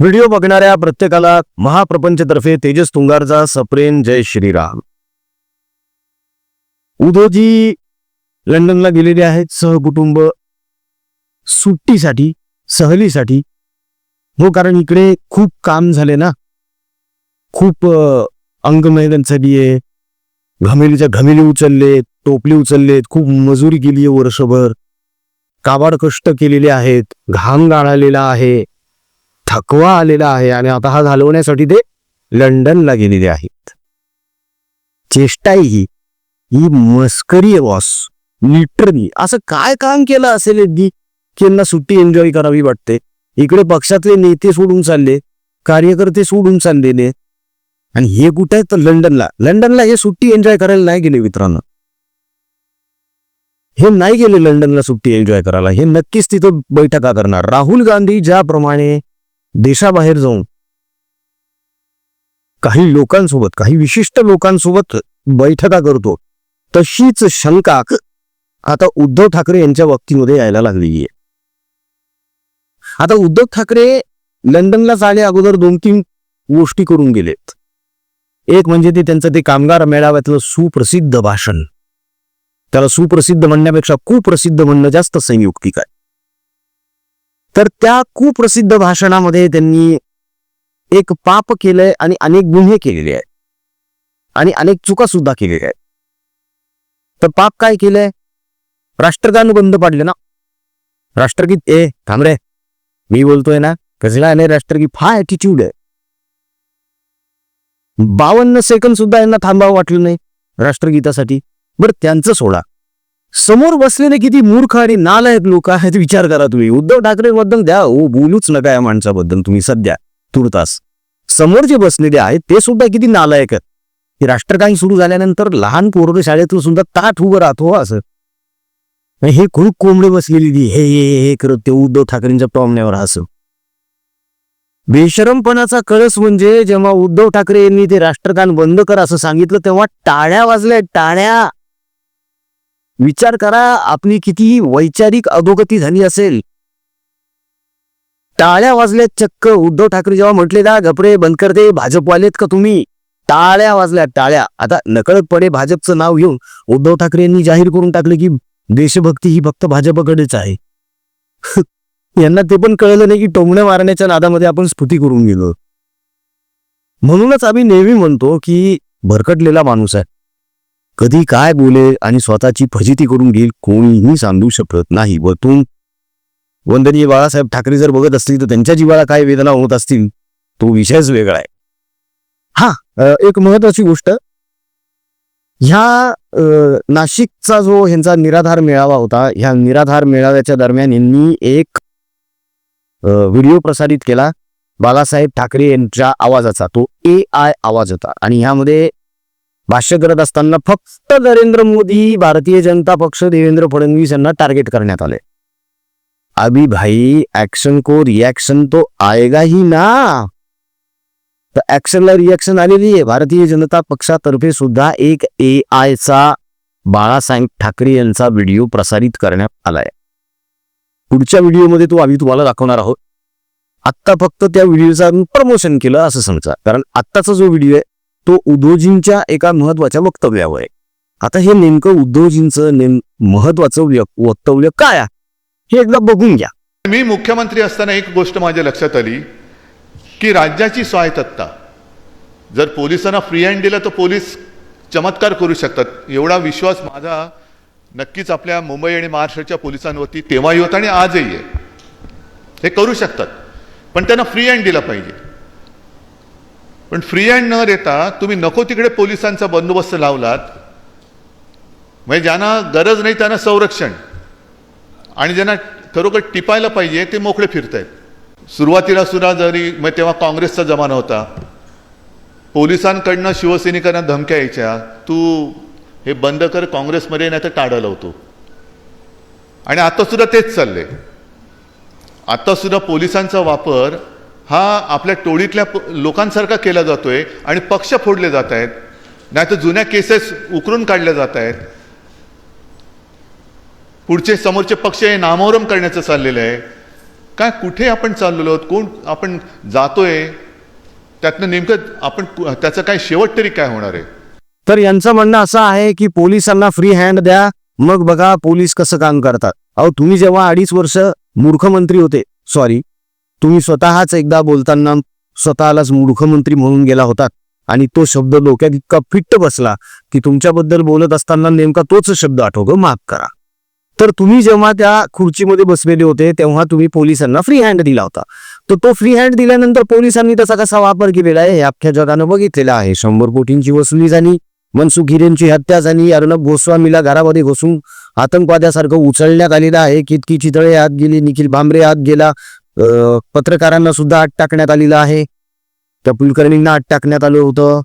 Video बघणाऱ्या प्रत्येकाला महाप्रपंचतर्फे तेजस तुंगारचा सप्रेम जय श्रीराम. उदोजी लंडनला गेलेले आहेत सहकुटुंब. सुट्टीसाठी सहलीसाठी. हो कारण इकडे खूप काम झाले ना. खूप अ, आहे. घमेलीच्या घमेली उचललेत टोपली उचललेत खूप मजुरी केली आहे वर्षभर. काबाड कष्ट केलेले आहेत घाम गाळालेला आहे. थकवा आलेला आहे आणि आता हा घालवण्यासाठी ते लंडनला गेलेले आहेत. चेष्टा आहे ही. ही मस्करी आहे बॉस लिटरली असं काय काम केलं असेल यांनी की यांना सुट्टी एन्जॉय करावी वाटते. इकडे पक्षातले नेते सोडून चालले कार्यकर्ते सोडून चाललेले आणि हे कुठे आहेत तर लंडनला. लंडनला हे सुट्टी एन्जॉय करायला नाही गेले मित्रांनो. हे नाही गेले लंडनला सुट्टी एन्जॉय करायला. हे नक्कीच तिथं बैठका करणार. राहुल गांधी ज्याप्रमाणे देशाबाहेर जाऊन काही लोकांसोबत काही विशिष्ट लोकांसोबत बैठका करतो तशीच शंका आता उद्धव ठाकरे यांच्या बाबतीमध्ये यायला लागलेली आहे. आता उद्धव ठाकरे लंडनला जाण्या अगोदर दोन तीन गोष्टी करून गेलेत. एक म्हणजे ते त्यांचं ते कामगार मेळाव्यातलं सुप्रसिद्ध भाषण. त्याला सुप्रसिद्ध म्हणण्यापेक्षा कुप्रसिद्ध म्हणणं जास्त संयुक्तिक आहे. तर त्या कुप्रसिद्ध भाषणामध्ये त्यांनी एक पाप केलंय आणि अनेक गुन्हे केलेले आहेत. आणि अनेक चुका सुद्धा केलेल्या आहेत. तर पाप काय केलंय? राष्ट्रगान बंद पाडले ना? राष्ट्रगीत ए थांबरे मी बोलतोय ना कसला नाही राष्ट्रगीत? हा ॲटिट्यूड आहे. बावन्न सेकंद सुद्धा यांना थांबावं वाटलं नाही राष्ट्रगीतासाठी. बरं त्यांचं सोडा. समोर बसलेले किती मूर्ख आणि नालायक लोक आहेत विचार करा तुम्ही. उद्धव ठाकरेबद्दल द्या ओ बोलूच नका या माणसाबद्दल तुम्ही सध्या तुर्तास. समोर जे बसलेले आहेत ते सुद्धा किती नालायक आहेत. राष्ट्रकाही राष्ट्रगान सुरू झाल्यानंतर लहान पोरं शाळेतून सुद्धा ताठ उभं राहतो हो, असं. हे खूप कोंबडे बसलेली ती हे हे हे करत ते उद्धव ठाकरेंच्या टॉमण्यावर असं बेशरमपणाचा कळस म्हणजे जेव्हा उद्धव ठाकरे यांनी ते राष्ट्रगान बंद कर असं सांगितलं तेव्हा टाळ्या वाजल्या टाळ्या. विचार करा आपली कितीही वैचारिक अधोगती झाली असेल. टाळ्या वाजल्यात चक्क. उद्धव ठाकरे जेव्हा म्हटले ना गपरे बंद करते भाजपवालेत का तुम्ही? टाळ्या वाजल्या टाळ्या. आता नकळतपणे भाजपचं नाव घेऊन. उद्धव ठाकरे यांनी जाहीर करून टाकलं की देशभक्ती ही फक्त भाजपकडेच आहे. यांना ते पण कळलं नाही की टोमण्या मारण्याच्या नादामध्ये आपण स्फुती करून गेलो. म्हणूनच आम्ही नेहमी म्हणतो की भरकटलेला माणूस आहे. कधी काय बोले आणि स्वतःची फजिती करून घेईल कोणीही सांगू शकत नाही. वतून वंदनीय बाळासाहेब ठाकरे जर बघत असतील तर त्यांच्या जीवाला काय वेदना होत असतील तो विषयच वेगळा आहे. हा एक महत्वाची गोष्ट. ह्या नाशिकचा जो ह्यांचा निराधार मेळावा होता ह्या निराधार मेळाव्याच्या दरम्यान यांनी एक व्हिडिओ प्रसारित केला बाळासाहेब ठाकरे यांच्या आवाजाचा. तो ए आय आवाज होता. आणि ह्यामध्ये भाष्य करत असताना फक्त नरेंद्र मोदी भारतीय जनता पक्ष देवेंद्र फडणवीस यांना टार्गेट करण्यात आले. अभी भाई ऍक्शन को रिॲक्शन तो आएगा ही ना. तर ऍक्शनला रिॲक्शन आलेली आहे. भारतीय जनता पक्षातर्फे सुद्धा एक ए आयचा बाळासाहेब ठाकरे यांचा व्हिडिओ प्रसारित करण्यात आलाय. पुढच्या व्हिडिओमध्ये तो आम्ही तुम्हाला दाखवणार आहोत. आत्ता फक्त त्या व्हिडिओचा प्रमोशन केलं असं समजा. कारण आत्ताचा जो व्हिडिओ आहे तो उद्धवजींच्या एका महत्त्वाच्या वक्तव्यावर आहे. आता हे नेमकं उद्धवजींचं नेम महत्वाचं वक्तव्य काय आहे? हे एकदा बघून घ्या. मी मुख्यमंत्री असताना एक गोष्ट माझ्या लक्षात आली की राज्याची स्वायत्तता जर पोलिसांना फ्री हँड दिलं तर पोलीस चमत्कार करू शकतात. एवढा विश्वास माझा नक्कीच आपल्या मुंबई आणि महाराष्ट्राच्या पोलिसांवरती तेव्हाही होता आणि आजही आहे. हे करू शकतात. पण त्यांना फ्री हँड दिला पाहिजे. पण फ्री हँड न देता तुम्ही नको तिकडे पोलिसांचा बंदोबस्त लावलात. म्हणजे ज्यांना गरज नाही त्यांना संरक्षण. आणि ज्यांना खरोखर टिपायला पाहिजे ते मोकळे फिरतायत. सुरुवातीला सुद्धा जरी मग तेव्हा काँग्रेसचा जमाना होता. पोलिसांकडनं शिवसैनिकांना धमक्या यायच्या. तू हे बंद कर काँग्रेसमध्ये नाही तर टाळा लावतो आणि आता सुद्धा तेच चाललंय. आता सुद्धा पोलिसांचा वापर हा आपल्या टोळीतल्या लोकांसारखा केला जातोय आणि पक्ष फोडले जात आहेत. नाहीतर जुन्या केसेस उकरून काढल्या जात आहेत. पुढचे समोरचे पक्ष हे नामोरम करण्याचं चाललेलं आहे. काय कुठे आपण चाललेलो आहोत? कोण आपण जातोय? त्यातनं नेमकं आपण कु- त्याचं काय शेवट तरी काय होणार आहे? तर यांचं म्हणणं असं आहे की पोलिसांना फ्री हँड द्या. मग बघा पोलीस कसं काम करतात. अहो तुम्ही जेव्हा अडीच वर्ष मूर्खमंत्री होते सॉरी तुम्ही स्वतःच एकदा बोलताना स्वतःलाच मूर्खमंत्री म्हणून गेला होता आणि तो शब्द डोक्यात इतका फिट्ट बसला की तुमच्याबद्दल बोलत असताना नेमका तोच शब्द आठवतो माफ करा. तर तुम्ही जेव्हा त्या खुर्चीमध्ये बसलेले होते तेव्हा तुम्ही पोलिसांना फ्री हँड दिला होता. तर तो फ्री हँड दिल्यानंतर पोलिसांनी त्याचा कसा वापर केलेला आहे हे अख्ख्या जगानं बघितलेला आहे. शंभर कोटींची वसुली झाली मनसुख हिरेनची हत्या झाली अर्णब गोस्वामीला घरामध्ये घुसून आतंकवाद्यासारखं उचलण्यात आलेलं आहे. कितकी चितळे आत गेली निखिल भांबरे आत गेला पत्रकारांना सुद्धा आत टाकण्यात आलेलं आहे. त्या कुलकर्णींना आत टाकण्यात आलं होतं.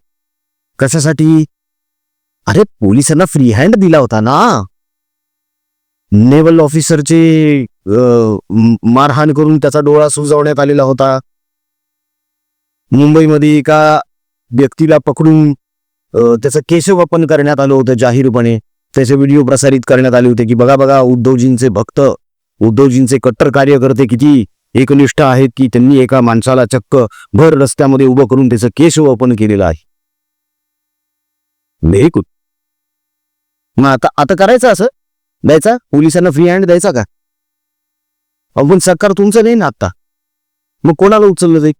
कशासाठी? अरे पोलिसांना फ्री हँड दिला होता ना. नेव्हल ऑफिसरचे मारहाण करून त्याचा डोळा सुजवण्यात आलेला होता. मुंबईमध्ये एका व्यक्तीला पकडून त्याचं केशवपन करण्यात आलं होतं जाहीरपणे. त्याचे व्हिडिओ प्रसारित करण्यात आले होते की बघा बघा उद्धवजींचे भक्त उद्धवजींचे कट्टर कार्यकर्ते किती एकनिष्ठ आहेत की त्यांनी एका माणसाला चक्क भर रस्त्यामध्ये उभं करून त्याचं केशवपन केलेलं आहे. व्हेरी मग आता आता करायचं असं? द्यायचा? पोलिसांना फ्री हँड द्यायचा का? अहो, पण सरकार तुमचं नाही ना आता मग कोणाला उचललं जाईल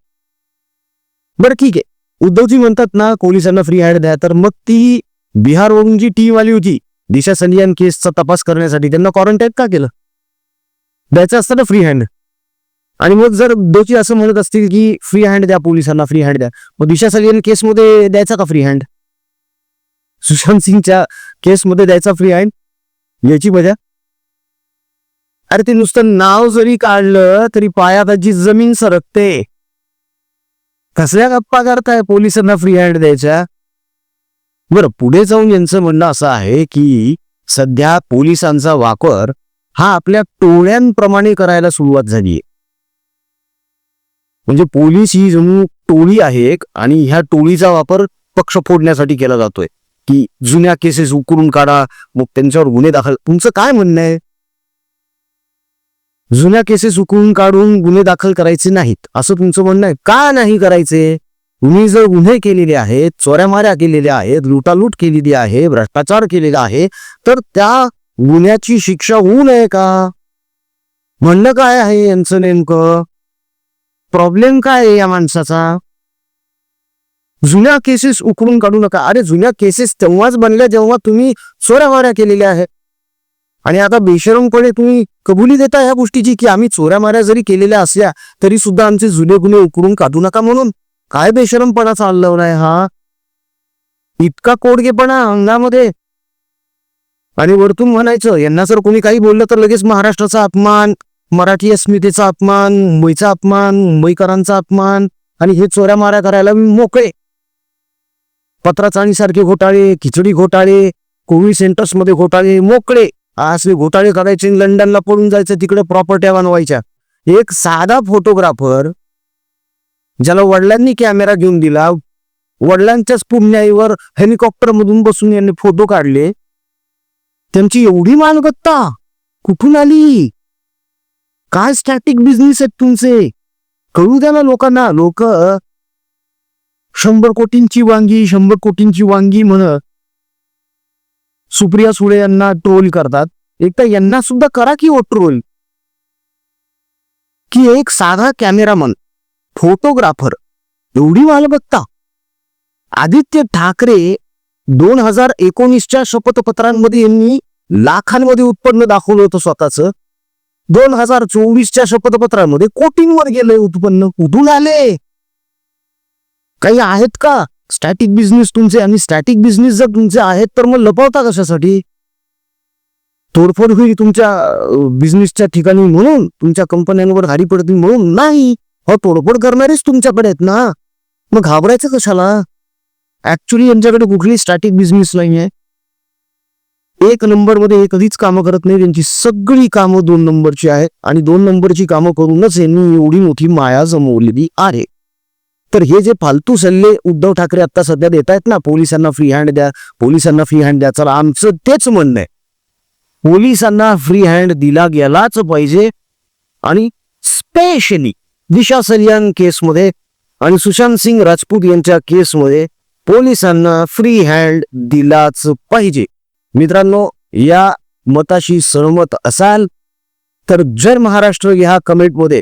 बरं ठीक आहे. उद्धवजी म्हणतात ना पोलिसांना फ्री हँड द्या तर मग ती बिहारवरून जी टीम आली होती दिशा सनियान केसचा तपास करण्यासाठी त्यांना क्वारंटाईन का केलं? द्यायचं असतं ना फ्री हँड आणि मग जर दोषी असं म्हणत असतील की फ्री हँड द्या पोलिसांना फ्री हँड द्या मग दिशा सलियान केसमध्ये द्यायचा का फ्री हँड सुशांत सिंगच्या केसमध्ये द्यायचा फ्री हँड याची मजा? अरे ते नुसतं नाव जरी काढलं तरी पायाताची जमीन सरकते. कसल्या गप्पा करताय पोलिसांना फ्री हँड द्यायच्या? बरं पुढे जाऊन यांचं म्हणणं असं आहे की सध्या पोलिसांचा वापर हा आपल्या टोळ्यांप्रमाणे करायला सुरुवात झाली म्हणजे पोलीस ही जणू टोळी आहे एक आणि ह्या टोळीचा वापर पक्ष फोडण्यासाठी केला जातोय. की जुन्या केसेस उकरून काढा मग त्यांच्यावर गुन्हे दाखल. तुमचं काय म्हणणं आहे? जुन्या केसेस उकळून काढून गुन्हे दाखल करायचे नाहीत असं तुमचं म्हणणं आहे? का नाही करायचे? तुम्ही जर गुन्हे केलेले आहेत चोऱ्यामाऱ्या केलेल्या आहेत लुटालूट केलेली आहे भ्रष्टाचार केलेला आहे तर त्या गुन्ह्याची शिक्षा होऊ नये का? म्हणणं काय आहे यांचं नेमकं? प्रॉब्लेम काय आहे या माणसाचा? जुन्या केसेस उकळून काढू नका. अरे जुन्या केसेस तेव्हाच बनल्या जेव्हा तुम्ही चोऱ्यामाऱ्या केलेल्या आहेत. आणि आता बेशरमपणे तुम्ही कबुली देता या गोष्टीची की आम्ही चोऱ्या माऱ्या जरी केलेल्या असल्या तरी सुद्धा आमचे जुने गुन्हे उकडून काढू नका म्हणून. काय बेशरमपणा चाललवलाय हा? इतका कोडगेपणा अंगामध्ये. आणि वरतून म्हणायचं यांना जर कोणी काही बोललं तर लगेच महाराष्ट्राचा अपमान मराठी अस्मितेचा अपमान मुंबईचा अपमान मुंबईकरांचा अपमान आणि हे चोऱ्या माऱ्या करायला मोकळे. पत्राचाणीसारखे घोटाळे खिचडी घोटाळे कोविड सेंटर्समध्ये घोटाळे मोकळे. असले घोटाळे करायचे लंडनला पळून जायचं तिकडे प्रॉपर्ट्या बनवायच्या. एक साधा फोटोग्राफर ज्याला वडिलांनी कॅमेरा घेऊन दिला वडिलांच्याच पुण्याईवर हेलिकॉप्टर मधून बसून यांनी फोटो काढले. त्यांची एवढी मालमत्ता कुठून आली? काय स्टॅटिक बिझनेस आहेत तुमचे? कळू द्या ना लोकांना. लोक शंभर कोटींची वांगी शंभर कोटींची वांगी म्हणत सुप्रिया सुळे यांना ट्रोल करतात. एक तर यांना सुद्धा करा की हो ओ ट्रोल की एक साधा कॅमेरामन फोटोग्राफर एवढी मालमत्ता. आदित्य ठाकरे दोन हजार एकोणीसच्या शपथपत्रांमध्ये यांनी लाखांमध्ये उत्पन्न दाखवलं होतं स्वतःचं. दोन हजार चोवीसच्या शपथपत्रामध्ये कोटींवर गेलंय उत्पन्न. कुठून आले? काही आहेत का? स्टॅटिक बिझनेस तुमचे आणि स्टॅटिक बिझनेस जर तुमचे आहेत तर मग लपवता कशासाठी? तोडफोड होईल तुमच्या बिझनेसच्या ठिकाणी म्हणून तुमच्या कंपन्यांवर हारी पडतील म्हणून? नाही. हो तोडफोड करणारेच तुमच्याकडे आहेत ना. मग घाबरायचं कशाला? ऍक्च्युली यांच्याकडे कुठली स्टॅटिक बिझनेस नाही आहे एक नंबरमध्ये हे कधीच कामं करत नाही त्यांची सगळी कामं दोन नंबरची आहेत. आणि दोन नंबरची कामं करूनच यांनी एवढी मोठी माया जमवलेली आहे. तर हे जे फालतू सल्ले उद्धव ठाकरे आता सध्या देत आहेत ना पोलिसांना फ्री हँड द्या पोलिसांना फ्री हँड द्या चला आमचं तेच म्हणणं आहे. पोलिसांना फ्री हँड दिला गेलाच पाहिजे. आणि स्पेशली दिशा सलियान केसमध्ये आणि सुशांत सिंग राजपूत यांच्या केसमध्ये पोलिसांना फ्री हँड दिलाच पाहिजे. मित्रांनो या मताशी सहमत असाल तर जर महाराष्ट्र ह्या कमेंटमध्ये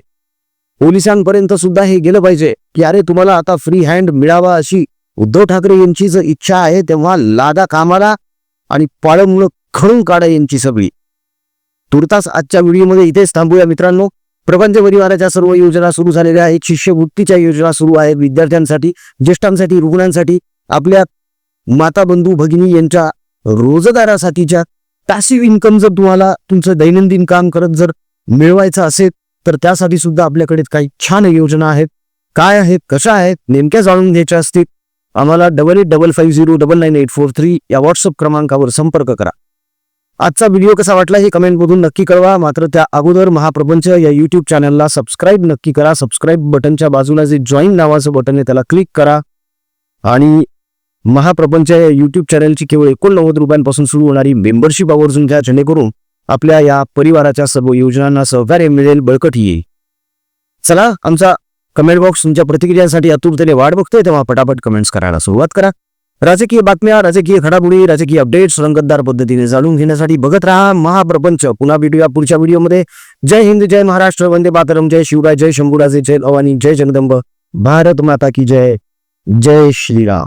पोलिसांपर्यंत सुद्धा हे गेलं पाहिजे की अरे तुम्हाला आता फ्री हँड मिळावा अशी उद्धव ठाकरे यांची जर इच्छा आहे तेव्हा लादा कामाला आणि पाळमुळं खळून काढा यांची सगळी. तुर्तास आजच्या व्हिडिओमध्ये इथेच थांबूया मित्रांनो. प्रपंच परिवाराच्या सर्व योजना सुरू झालेल्या आहेत. शिष्यवृत्तीच्या योजना सुरू आहेत विद्यार्थ्यांसाठी ज्येष्ठांसाठी रुग्णांसाठी. आपल्या माता बंधू भगिनी यांच्या रोजगारासाठीच्या पॅसिव्ह इन्कम जर तुम्हाला तुमचं दैनंदिन काम करत जर मिळवायचं असेल तर त्यासाठी सुद्धा आपल्याकडे काही छान योजना आहेत. काय आहेत? कशा आहेत? नेमक्या जाणून घ्यायच्या असतील. आम्हाला double eight double five zero double nine eight four three या व्हॉट्सअप क्रमांकावर संपर्क करा. आजचा व्हिडिओ कसा वाटला हे कमेंटमधून नक्की कळवा. मात्र त्या अगोदर महाप्रपंच या यूट्यूब चॅनलला सबस्क्राईब नक्की करा. सबस्क्राईब बटनच्या बाजूला जे जॉईन नावाचं बटन आहे त्याला क्लिक करा. आणि महाप्रपंच या युट्यूब चॅनलची केवळ एकोणनव्वद रुपयांपासून सुरू होणारी मेंबरशिप आवर्जून घ्या जेणेकरून आपल्या या परिवाराच्या सर्व योजनांना सहकार्य मिळेल बळकट येईल. चला आमचा कमेंट बॉक्स तुमच्या प्रतिक्रियांसाठी आतुरतेने वाट बघतोय तेव्हा पटापट कमेंट्स करायला सुरुवात करा. राजकीय बातम्या राजकीय घडामोडी राजकीय अपडेट्स रंगतदार पद्धतीने जाणून घेण्यासाठी बघत राहा महाप्रपंच पुन्हा भेटूया पुढच्या व्हिडिओमध्ये. जय हिंद जय महाराष्ट्र वंदे मातरम जय शिवराय जय शंभूराजे जय अवानी जय जगदंब. भारत माता की जय. जय श्रीराम.